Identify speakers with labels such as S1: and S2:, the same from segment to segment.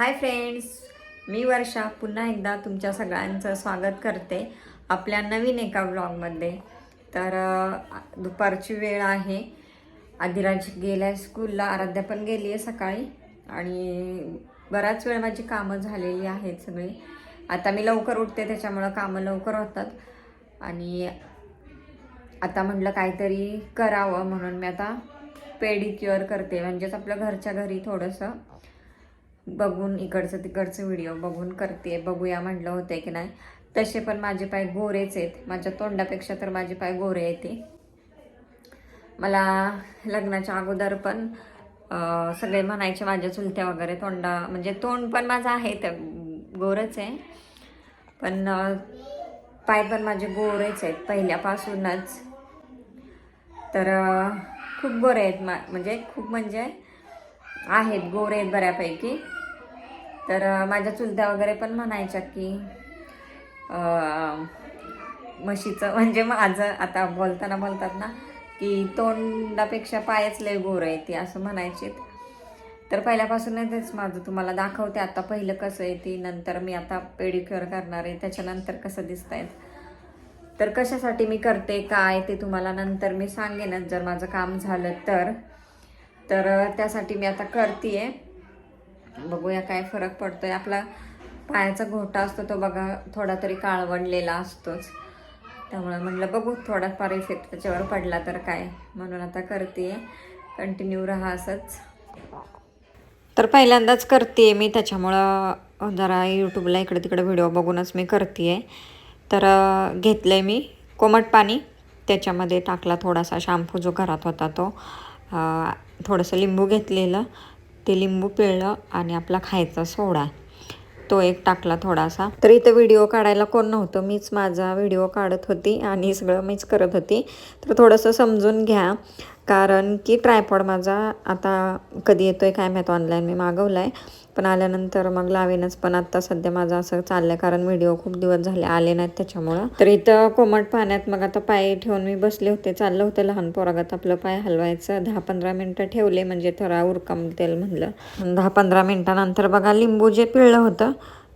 S1: Hi friends मी वर्षा पुन्हा एकदा तुमच्या सगळ्यांचं स्वागत करते आपल्या नवीन एका ब्लॉगमध्ये. तर दुपारची वेळ आहे. आदिराज गेल्या स्कूलला आराध्या पण गेली आहे सकाळी आणि बराच वेळ माझी कामं झालेली आहेत सगळी. आता मी लवकर उठते त्याच्यामुळं कामं लवकर होतात. आणि आता म्हटलं काहीतरी करावं म्हणून मी आता पेडिक्युअर करते. म्हणजेच आपलं घरच्या घरी थोडंसं बघून इकडचं तिकडचं व्हिडिओ बघून करते. बघूया म्हटलं होते की नाही. तसे पण माझे पाय गोरेच आहेत. माझ्या तोंडापेक्षा तर माझे पाय गोरे येते मला लग्नाच्या अगोदर पण सगळे म्हणायचे माझ्या चुलत्या वगैरे तोंडा म्हणजे तोंड पण माझं आहे तर गोरच आहे. पण पाय पण माझे गोरेच आहेत पहिल्यापासूनच. तर खूप गोरे आहेत मा म्हणजे खूप म्हणजे आहेत गोरे आहेत बऱ्यापैकी. तर माझ्या चुलत्या वगैरे पण म्हणायच्या की म्हशीचं म्हणजे माझं आता बोलताना बोलतात ना की तोंडापेक्षा पायच लय गोर आहे ती असं म्हणायचे तर पहिल्यापासूनच माझं तुम्हाला दाखवते आता पहिलं कसं आहे ती नंतर मी आता पेडिक्युअर करणार आहे त्याच्यानंतर कसं दिसत आहेत तर कशासाठी मी करते काय ते तुम्हाला नंतर मी सांगेनच जर माझं काम झालं तर. तर त्यासाठी मी आता करते आहे बघूया काय फरक पडतोय. आपला पायाचा घोटा असतो तो बघा थोडा तरी काळवणलेला असतोच. त्यामुळे म्हटलं बघू थोडाफार इफेक्ट त्याच्यावर पडला तर काय? म्हणून आता करते कंटिन्यू राहा असंच. तर पहिल्यांदाच करते मी त्याच्यामुळं जरा यूट्यूबला इकडे तिकडे व्हिडिओ बघूनच मी करते तर घेतलं आहे मी कोमट पाणी. त्याच्यामध्ये टाकला थोडासा शॅम्पू जो घरात होता तो. थोडंसं लिंबू घेतलेलं. ते लिंबू पिळलं आणि आपला खायचा सोडा. तो एक टाकला थोडासा. तर इथं व्हिडिओ काढायला कोण नव्हतं. मीच माझा व्हिडिओ काढत होती आणि सगळं मीच करत होती. तर थोडंसं समजून घ्या. कारण की ट्रायपॉड माझा आता कधी येतो आहे काय माहीत ऑनलाईन मी मागवला आहे पण आल्यानंतर मग लावेनच. पण आता सध्या माझं असं चाललं आहे कारण व्हिडिओ खूप दिवस झाले आले नाहीत त्याच्यामुळं. तर इथं कोमट पाण्यात मग आता पाय ठेवून मी बसले होते चाललं होतं लहान पोरागात आपलं पाय हलवायचं. दहा पंधरा मिनटं ठेवले म्हणजे थोडा उरकम तेल म्हणलं. दहा पंधरा मिनटानंतर बघा लिंबू जे पिळलं होतं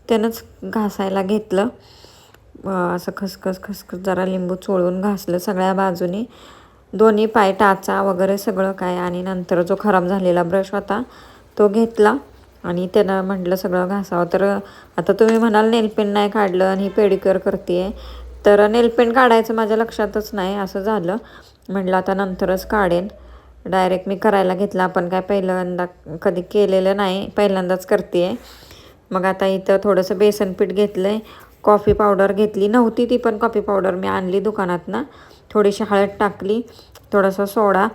S1: त्यानंच घासायला घेतलं. असं खसखस खसखस जरा लिंबू चोळून घासलं सगळ्या बाजूनी. दोन्ही पाय टाचा वगैरे सगळं काय. आणि नंतर जो खराब झालेला ब्रश होता तो घेतला. आणि त्यानं म्हटलं सगळं घासावं. तर आता तुम्ही म्हणाल नेलपेंट नाही काढलं आणि पेडिक्युअर करते तर नेलपेंट काढायचं माझ्या लक्षातच नाही असं झालं. म्हटलं आता नंतरच काढेन. डायरेक्ट मी करायला घेतलं. आपण काय पहिल्यांदा कधी केलेलं नाही पहिल्यांदाच करते मग आता इथं थोडंसं बेसन पीठ घेतलं आहे कॉफी पावडर घेतली. नव्हती ती पण कॉफी पावडर मी आणली दुकानातनं. थोडीशी हळद टाकली थोडासा सोडा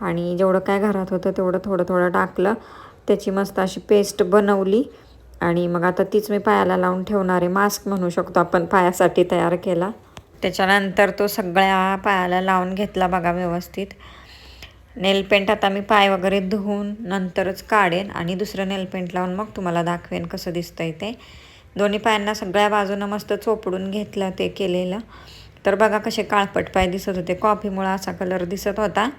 S1: आणि जेवढं काय घरात होतं तेवढं थोडं थोडं टाकलं. त्याची मस्त अशी पेस्ट बनवली. आणि मग आता तीच मी पायाला लावून ठेवणार आहे. मास्क म्हणू शकतो आपण पायासाठी तयार केला. त्याच्यानंतर तो सगळ्या पायाला लावून घेतला बघा व्यवस्थित. नेलपेंट आता मी पाय वगैरे धुवून नंतरच काढेन आणि दुसरं नेलपेंट लावून मग तुम्हाला दाखवेन कसं दिसतंय ते. दोन्ही पायांना सगळ्या बाजूनं मस्त चोपडून घेतलं ते केलेलं. तर बघा कसे काळपट पाय दिसत होते. कॉफीमुळं असा कलर दिसत होता.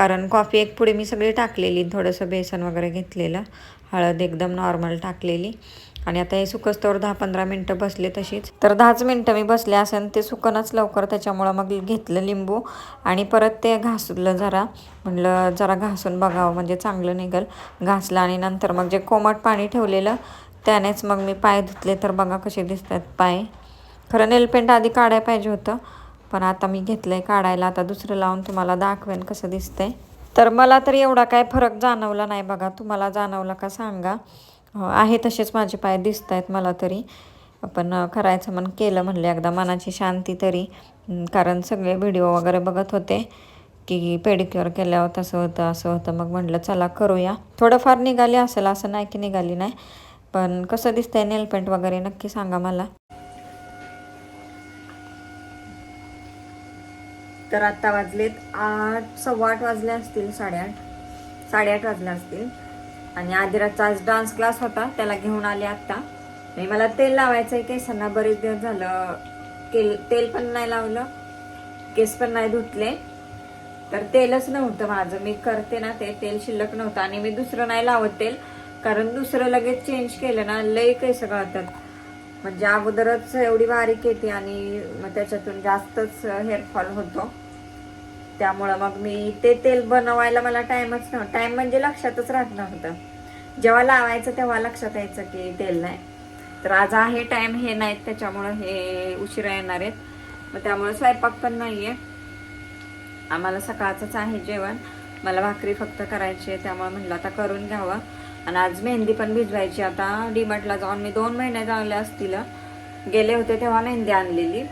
S1: कारण कॉफी एक पुढे मी सगळी टाकलेली थोडंसं बेसन वगैरे घेतलेलं हळद एकदम नॉर्मल टाकलेली. आणि आता हे सुकस्तोवर दहा पंधरा मिनटं बसले तशीच. तर दहाच मिनटं मी बसले असेल ते सुकनच लवकर त्याच्यामुळं मग घेतलं लिंबू. आणि परत ते घासलं जरा म्हटलं जरा घासून बघावं म्हणजे चांगलं निघल. घासलं आणि नंतर मग जे कोमट पाणी ठेवलेलं त्यानेच मग मी पाय धुतले तर बघा कसे दिसतात पाय. खरं नेलपेंट आधी काढायला पाहिजे होतं पण आता मी घेतलं आहे काढायला. आता दुसरं लावून तुम्हाला दाखवेन कसं दिसतंय. तर मला तर एवढा काय फरक जाणवला नाही बघा. तुम्हाला जाणवला का सांगा. आहे तसेच माझे पाय दिसत आहेत मला तरी. पण करायचं मन केलं म्हणलं एकदा मनाची शांती तरी. कारण सगळे व्हिडिओ वगैरे बघत होते की पेडिक्युअर केल्यावर तसं होतं असं होतं. मग म्हटलं चला करूया. थोडंफार निघाली असेल असं नाही की निघाली नाही. पण कसं दिसतंय नेलपेंट वगैरे नक्की सांगा मला. तर आत्ता वाजलेत आठ सव्वा आठ वाजले असतील साडेआठ. साडेआठ वाजले असतील. आणि आदिराचा आज डान्स क्लास होता त्याला घेऊन आले आत्ता मी मला तेल लावायचं आहे केसांना बरेच दिवस झालं. केल तेल पण नाही लावलं. केस पण नाही धुतले. तर तेलच नव्हतं माझं. मी करते ना ते तेल शिल्लक नव्हतं. आणि मी दुसरं नाही लावत तेल कारण दुसरं लगेच चेंज केलं ना लई केस गळतात. म्हणजे अगोदरच एवढी बारीक येते आणि मग त्याच्यातून जास्तच हेअरफॉल होतो. त्यामुळं मग मी ते तेल बनवायला मला टाइमच नव्हता टाइम म्हणजे लक्षातच राहत नव्हतं. जेव्हा लावायचं तेव्हा लक्षात यायचं की तेल नाही. तर आज आहे टाइम हे नाहीत त्याच्यामुळं हे उशिरा येणार आहेत. मग त्यामुळे स्वयंपाक पण नाही आहे आम्हाला सकाळचंच आहे जेवण. मला भाकरी फक्त करायची आहे त्यामुळे म्हणलं आता करून घ्यावं. आणि आज मेहंदी पण भिजवायची. आता डीमार्टला जाऊन मी दोन महिने चांगले असतील. गेले होते तेव्हा मेहंदी आणलेली.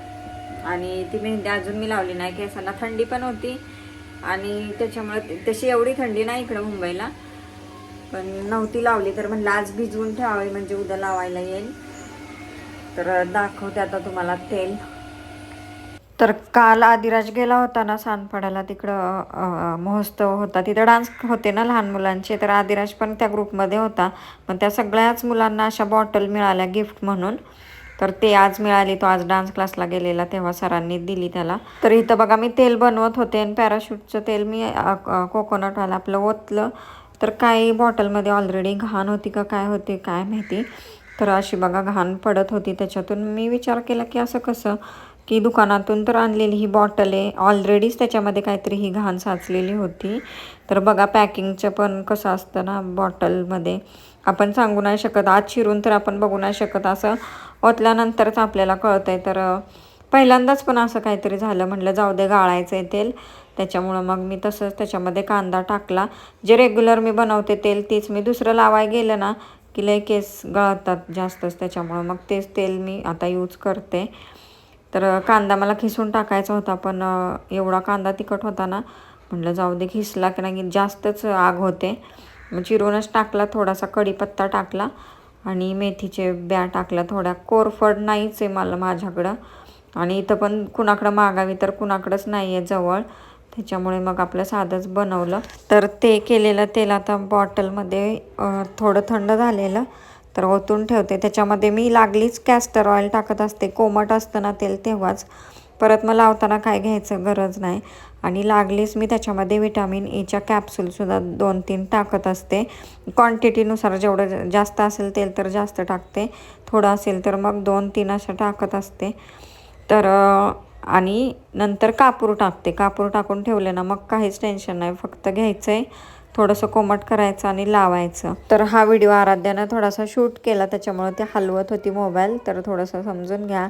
S1: आणि ती मेहंदी अजून मी लावली नाही. केसांना थंडी पण होती. आणि त्याच्यामुळे तशी एवढी थंडी नाही इकडं मुंबईला. पण नव्हती लावली तर म्हणलं आज भिजवून ठेवावी. म्हणजे उद्या लावायला येईल. तर दाखवते आता तुम्हाला तेल. तर काल आदिराज गेला होता ना सानपाड्याला तिकडं महोत्सव होता. तिथं डान्स होते ना लहान मुलांचे तर आदिराज पण त्या ग्रुपमध्ये होता. पण त्या सगळ्याच मुलांना अशा बॉटल मिळाल्या गिफ्ट म्हणून. तर ते आज मिळाली तो आज डान्स क्लासला गेलेला तेव्हा सरांनी दिली त्याला. तर इथं बघा मी तेल बनवत होते आणि पॅराशूटचं तेल मी कोकोनटवाला आपलं ओतलं. तर काही बॉटलमध्ये ऑलरेडी घाण होती का काय होती काय माहिती. तर अशी बघा घाण पडत होती. त्याच्यातून मी विचार केला की असं कसं? की दुकानातून तर आणलेली ही बॉटल आहे. ऑलरेडीच त्याच्यामध्ये काहीतरी ही घाण साचलेली होती. तर बघा पॅकिंगचं पण कसं असतं ना बॉटलमध्ये. आपण सांगू नाही शकत. आत शिरून तर आपण बघू नाही शकत. असं ओतल्यानंतरच आपल्याला कळतं आहे तर पहिल्यांदाच पण असं काहीतरी झालं म्हटलं जाऊ दे गाळायचं आहे तेल. त्याच्यामुळं मग मी तसंच त्याच्यामध्ये कांदा टाकला. जे रेग्युलर मी बनवते तेल तीच मी दुसरं लावाय गेलं ना की लय केस गळतात जास्तच. त्याच्यामुळं मग तेच तेल मी आता यूज करते. तर कांदा मला खिसून टाकायचा होता पण एवढा कांदा तिखट होता ना म्हटलं जाऊ दे खिसला की नाही जास्तच आग होते. मग चिरूनच टाकला थोडासा कढीपत्ता टाकला आणि मेथीचे ब्या टाकल्या थोड्या. कोरफड नाहीच आहे मला माझ्याकडं आणि इथं पण कुणाकडं मागावी तर कुणाकडंच नाही आहे जवळ. त्याच्यामुळे मग आपलं साधंच बनवलं. तर ते केलेलं तेल आता बॉटलमध्ये थोडं थंड झालेलं. तर ओतून ठेवते. त्याच्यामध्ये मी लागलीच कॅस्टर ऑइल टाकत असते. कोमट असतं ना तेल तेव्हाच. परत मग लावताना काय घ्यायचं गरज नाही. आणि लागलीच मी त्याच्यामध्ये विटॅमिन एच्या e कॅप्सूलसुद्धा दोन तीन टाकत असते. क्वांटिटीनुसार जेवढं जास्त असेल तेल तर जास्त टाकते. थोडं असेल तर मग दोन तीन असं टाकत असते. तर आणि नंतर कापूर टाकते. कापूर टाकून ठेवले ना मग काहीच टेन्शन नाही. फक्त घ्यायचं आहे थोडंसं कोमट करायचं आणि लावायचं. तर हा व्हिडिओ आराध्यानं थोडासा शूट केला. त्याच्यामुळं ती हलवत होती मोबाईल. तर थोडंसं समजून घ्या.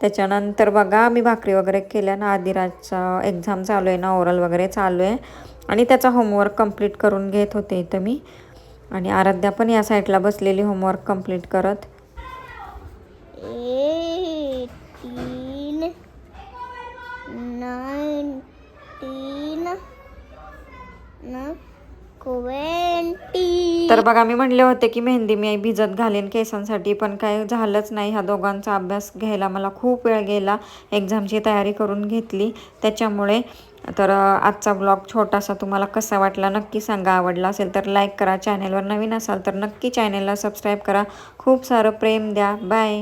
S1: त्याच्यानंतर बघा मी भाकरी वगैरे केल्या. ना आदिराजचा एक्झाम चालू आहे ना ओरल वगैरे चालू आहे. आणि त्याचा होमवर्क कंप्लीट करून घेत होते इथं मी. आणि आराध्या पण या साईडला बसलेली होमवर्क कंप्लीट करत.
S2: eighteen, nineteen,
S1: तर बघा मी म्हणले होते की मेहंदी मी भिजत घालेन केसांसाठी पण काय झालंच नाही. ह्या दोघांचा अभ्यास घ्यायला मला खूप वेळ गेला. एक्झामची तयारी करून घेतली. त्याच्यामुळे तर आजचा ब्लॉग छोटासा तुम्हाला कसा वाटला नक्की सांगा. आवडला असेल तर लाईक करा. चॅनेलवर नवीन असाल तर नक्की चॅनेलला सबस्क्राईब करा. खूप सारं प्रेम द्या. बाय